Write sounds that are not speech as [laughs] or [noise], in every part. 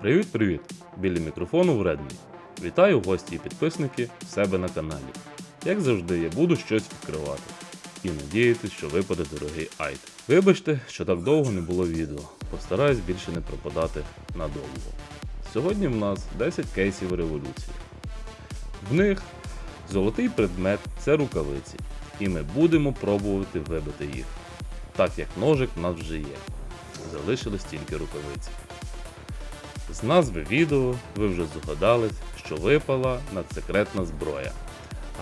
Привіт-привіт! Біля мікрофону вредний. Вітаю гості і підписники в себе на каналі. Як завжди, я буду щось відкривати. І надіятись, що випаде дорогий айтем. Вибачте, що так довго не було відео. Постараюсь більше не пропадати надовго. Сьогодні в нас 10 кейсів революції. В них золотий предмет це рукавиці, і ми будемо пробувати вибити їх. Так як ножик в нас вже є. Залишились тільки рукавиці. З назви відео ви вже здогадались, що випала надсекретна зброя.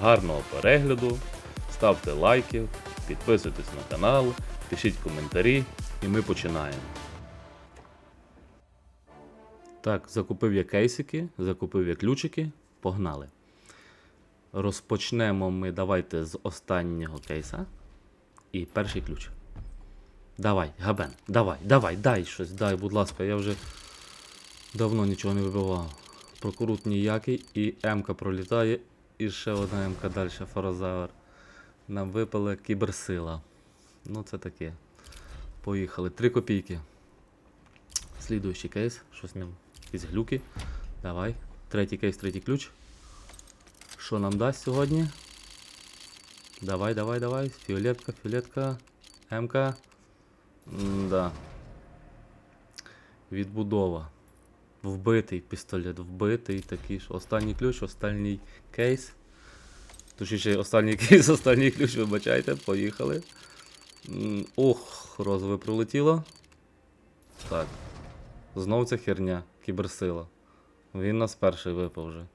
Гарного перегляду, ставте лайки, підписуйтесь на канал, пишіть коментарі, і ми починаємо. Так, закупив я кейсики, закупив я ключики, погнали. Розпочнемо ми давайте з останнього кейса. І перший ключ. Давай, Габен, давай, давай, дай щось, дай, будь ласка, я вже давно нічого не вибивав. Прокрут ніякий, і М-ка пролітає, і ще одна М-ка далі, фарозавр. Нам випала кіберсила. Ну, це таке. Поїхали. Три копійки. Слідуючий кейс. Щось ним. Якісь глюки. Давай. Третій кейс, третій ключ. Що нам дасть сьогодні? Давай, давай, давай. Фіолетка, фіолетка. М-ка. Да. Відбудова. Вбитий пістолет, вбитий такий ж. Останній ключ, останній кейс. Точніше, останній кейс, [laughs] останній ключ, вибачайте, поїхали. Ох, розове прилетіло. Так. Знов ця херня, кіберсила. Він нас перший випав вже.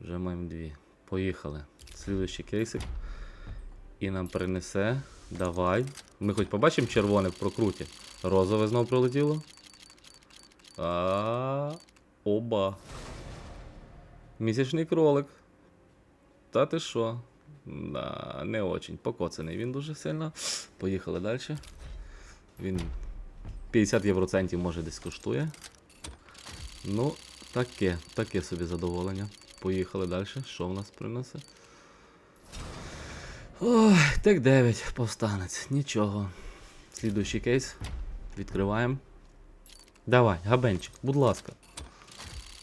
Вже маємо дві. Поїхали. Слідуючий кейсик. І нам принесе. Давай. Ми хоч побачимо червоне в прокруті. Розове знов прилетіло. А, оба. Місячний кролик. Та ти що? Да, не очень. Покоцаний він дуже сильно. Поїхали далі. Він 50 євроцентів може десь коштує. Ну, таке, таке собі задоволення. Поїхали далі. Що в нас принесе? Ой, так 9, повстанець. Нічого. Слідуючий кейс. Відкриваємо. Давай, габенчик, будь ласка.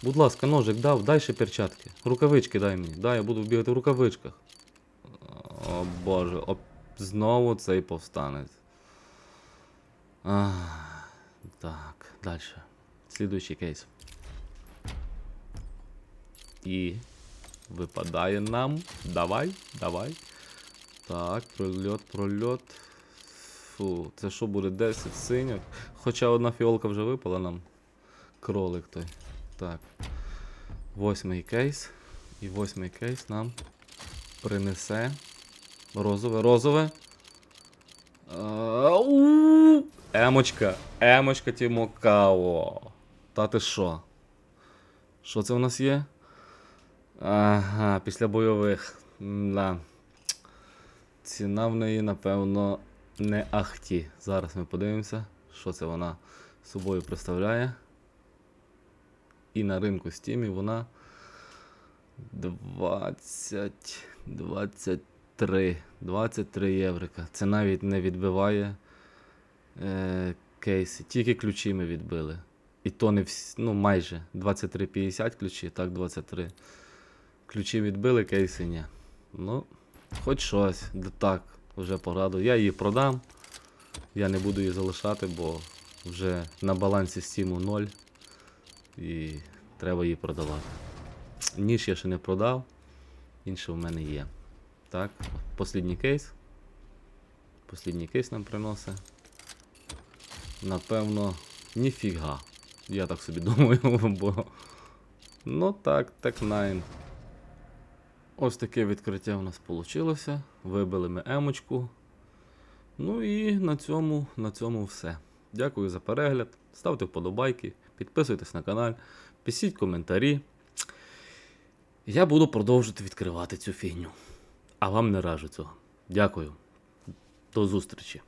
Будь ласка, ножик дав, дай ще перчатки. Рукавички дай мені. Дай, я буду бігати в рукавичках. О боже, оп, знову цей повстанець. Так, далі. Слідуючий кейс. І випадає нам. Давай, давай. Так, прольот, прольот. Фу, це що буде 10 синьок? Хоча одна фіолка вже випала нам. Кролик той. Так. Восьмий кейс. І восьмий кейс нам принесе. Розове, розове. Емочка. Емочка Тімокао. Та ти що? Що це у нас є? Ага, після бойових. Да. Ціна в неї, напевно, не ахті. Зараз ми подивимося, що це вона собою представляє. І на ринку Steam вона 20, 23, 23 єврика. Це навіть не відбиває е, кейси. Тільки ключі ми відбили. І то не всі, ну майже 23,50 ключі, так 23. Ключі відбили, кейси ні. Ну, хоч щось, да так, вже порадую. Я її продам. Я не буду її залишати, бо вже на балансі Steam 0. І треба її продавати. Ніж я ще не продав, інше в мене є. Так, послідній кейс. Послідній кейс нам приносить. Напевно, ніфіга. Я так собі [laughs] думаю, бо. Ну так, так 9. Ось таке відкриття у нас вийшло. Вибили ми емочку. Ну і на цьому, на цьому все. Дякую за перегляд. Ставте вподобайки, підписуйтесь на канал, пишіть коментарі. Я буду продовжувати відкривати цю фігню. А вам не раджу цього. Дякую. До зустрічі.